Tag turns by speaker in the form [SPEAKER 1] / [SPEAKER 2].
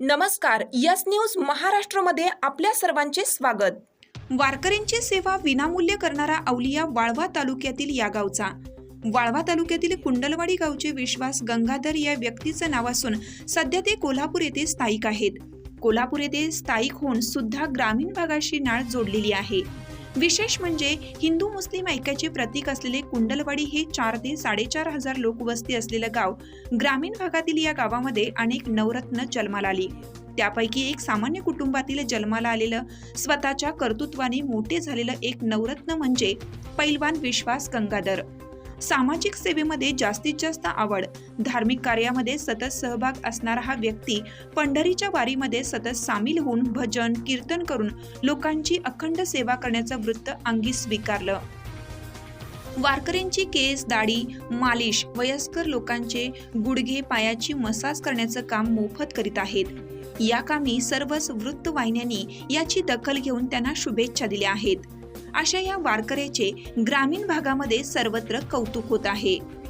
[SPEAKER 1] नमस्कार yes news महाराष्ट्रमध्ये आपल्या सर्वांचे स्वागत.
[SPEAKER 2] वारकऱ्यांची सेवा विनामूल्य करणारा अवलिया वाळवा तालुक्यातील या गावचा. वाळवा तालुक्यातील कुंडलवाडी गावचे विश्वास गंगाधर या व्यक्तीचं नाव असून सध्या ते कोल्हापूर येथे स्थायिक आहेत. कोल्हापूर येथे स्थायिक होऊन सुद्धा ग्रामीण भागाशी नाळ जोडलेली आहे. विशेष म्हणजे हिंदू मुस्लिम ऐक्याचे प्रतीक असलेले कुंडलवाडी हे चार ते साडेचार हजार लोकवस्ती असलेलं गाव ग्रामीण भागातील या गावामध्ये अनेक नवरत्न जन्माला आली. त्यापैकी एक सामान्य कुटुंबातील जन्माला आलेलं स्वतःच्या कर्तृत्वाने मोठे झालेलं एक नवरत्न म्हणजे पैलवान विश्वास गंगाधर. सामाजिक सेवेमध्ये जास्तीत जास्त आवड धार्मिक कार्यामध्ये सतत सहभाग असणारा हा व्यक्ती पंढरीच्या वारीमध्ये सतत सामील होऊन भजन कीर्तन करून लोकांची अखंड सेवा करण्याचं वृत्त अंगी स्वीकारलं. वारकऱ्यांची केस दाढी मालिश वयस्कर लोकांचे गुडघे पायाची मसाज करण्याचं काम मोफत करीत आहेत. या कामी सर्वच वृत्तवाहिन्यांनी याची दखल घेऊन त्यांना शुभेच्छा दिल्या आहेत. अशा या वारकऱ्याचे ग्रामीण भागामध्ये सर्वत्र कौतुक होत आहे.